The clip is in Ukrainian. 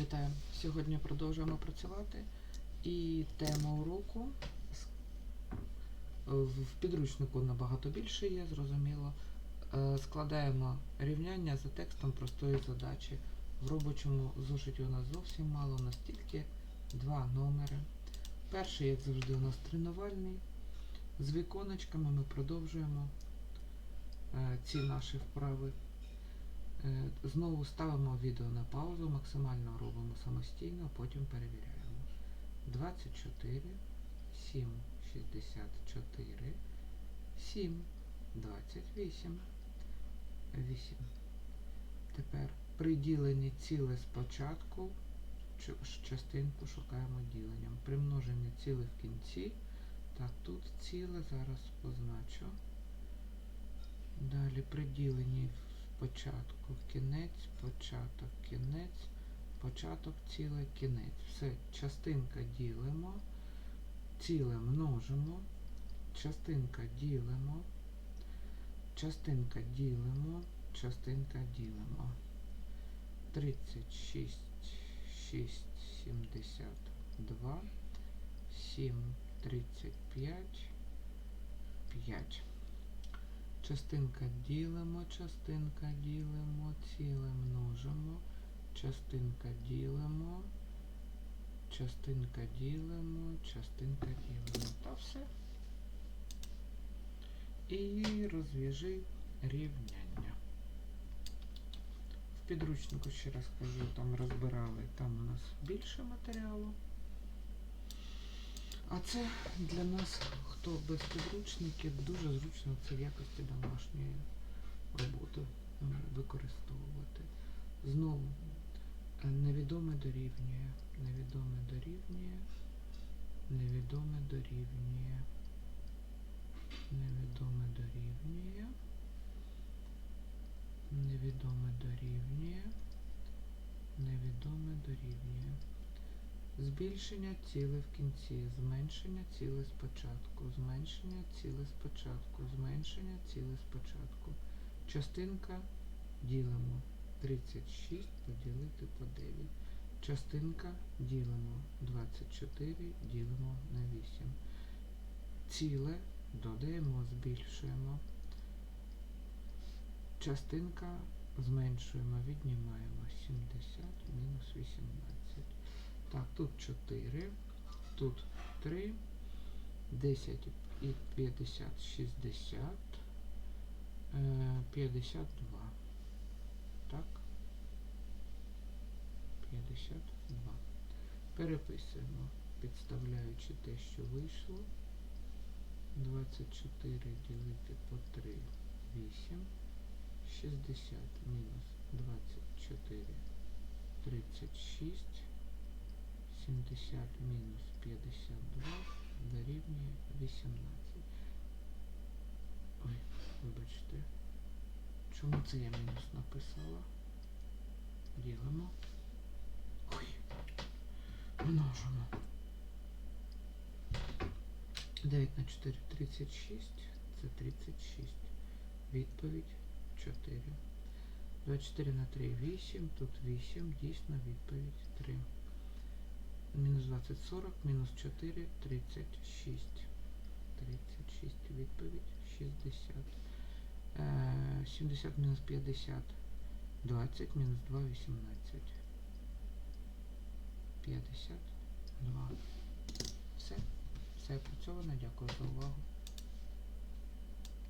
Вітаю! Сьогодні продовжуємо працювати. І тема уроку в підручнику набагато більше є, зрозуміло. Е, Складаємо рівняння за текстом простої задачі. В робочому зошиті у нас зовсім мало, у нас тільки два номери. Перший, як завжди, у нас тренувальний. З віконечками ми продовжуємо е, ці наші вправи. Е, Знову ставимо відео на паузу, максимально робимо самостійно, потім перевіряємо. 24, 7, 64, 7, 28, 8. Тепер при діленні ціле спочатку, частинку шукаємо діленням. При множенні ціле в кінці. Так, тут ціле зараз позначу. Далі при діленні спочатку кінець, початок, кінець, початок, ціле, кінець. Все, частинка ділимо, ціле множимо, частинка ділимо, частинка ділимо, частинка ділимо. 36, 6, 72, 7, 35, 5. Частинка ділимо, частинка ділимо, ціле множимо, частинка ділимо, частинка ділимо, частинка ділимо. Та все. І розв'яжи рівняння. В підручнику, ще раз кажу, там розбирали, там у нас більше матеріалу. А це для нас, хто без підручників, дуже зручно це в якості домашньої роботи використовувати. Знову е, невідоме дорівнює, невідоме дорівнює, невідоме дорівнює, невідоме дорівнює, невідоме дорівнює, невідоме дорівнює. Збільшення ціле в кінці, зменшення ціле спочатку, зменшення ціле спочатку, зменшення ціле спочатку. Частинка ділимо 36 поділити по 9. Частинка ділимо 24, ділимо на 8. Ціле додаємо, збільшуємо. Частинка зменшуємо, віднімаємо 70 мінус 18. Так, тут 4, тут 3, 10 і 50, 60, е, 52. Так. 52. Переписуємо, підставляючи те, що вийшло. 24 ділити по 3, 8. 60 мінус 24, 36. 70 мінус 52 дорівнює 18. Ой, вибачте. Чому це я мінус написала? Ділимо. Ой. Множимо. 9 на 4 36. Це 36. Відповідь 4. 24 на 3 8. Тут 8. Дійсно відповідь 3. Мінус 20, 40, мінус 4, 36. 36, відповідь 60. Е, 70 мінус 50, 20, мінус 2, 18. 52. Все. Все опрацьовано. Дякую за увагу.